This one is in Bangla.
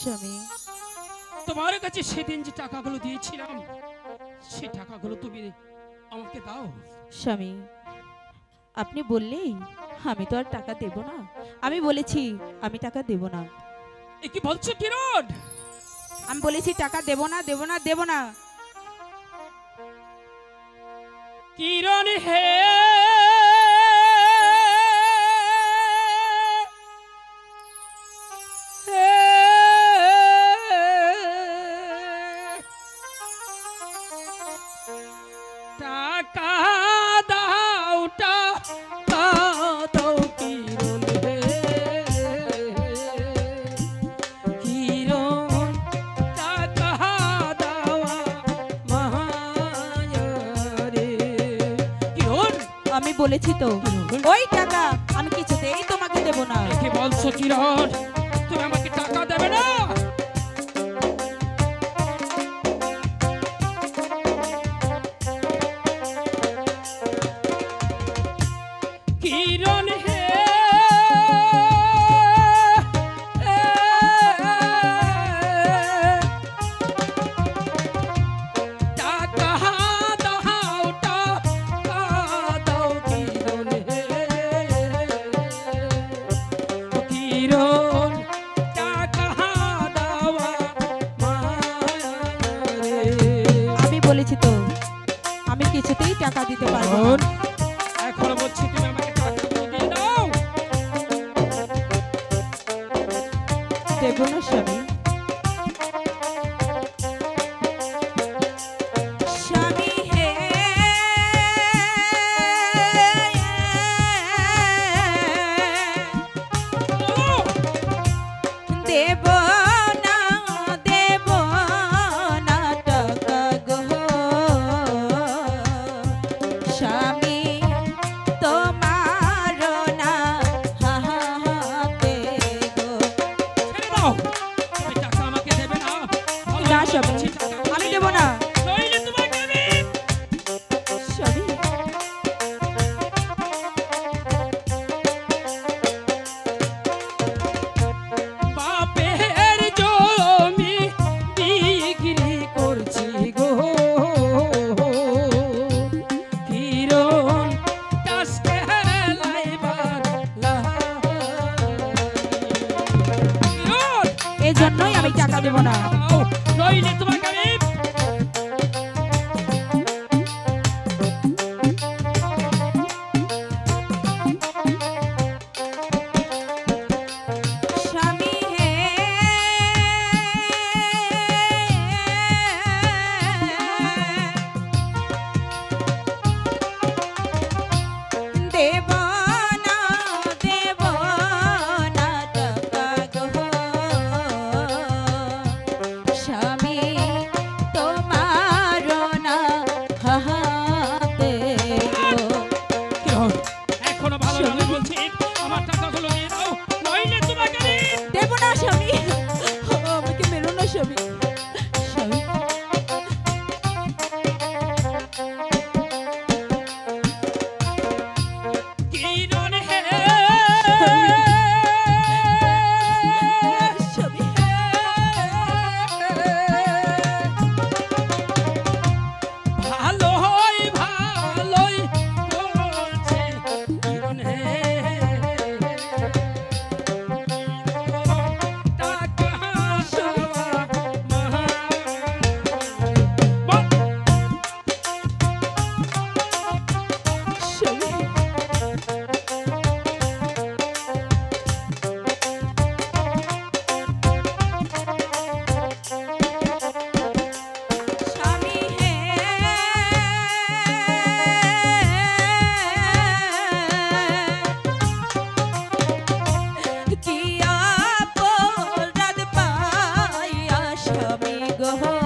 স্বামী। তোমার কাছে সেদিন যে টাকাগুলো দিয়েছিলাম সে টাকাগুলো তুমি আমাকে দাও। স্বামী আপনি বললেই আমি তো আর টাকা দেব না। আমি বলেছি আমি টাকা দেব না। এ কি বলছো কিরণ? আমি বলেছি টাকা দেব না দেব না দেব না। কিরণ হে আমি বলেছি তো। ওই টাকা আমি কিছুতেই তোমাকে দেব না। কি বলছো কিরণ? বলেছি তো আমি কিছুতেই টাকা দিতে পারব এখন বলছি তুমি আমাকে টাকাগুলো দিয়ে দাও। দেব না স্বামী। টাসকে লাইবার কিরণ এই জন্যই আমি টাকা দেব না। দাও, নইলে তোমাকে আমি Oh.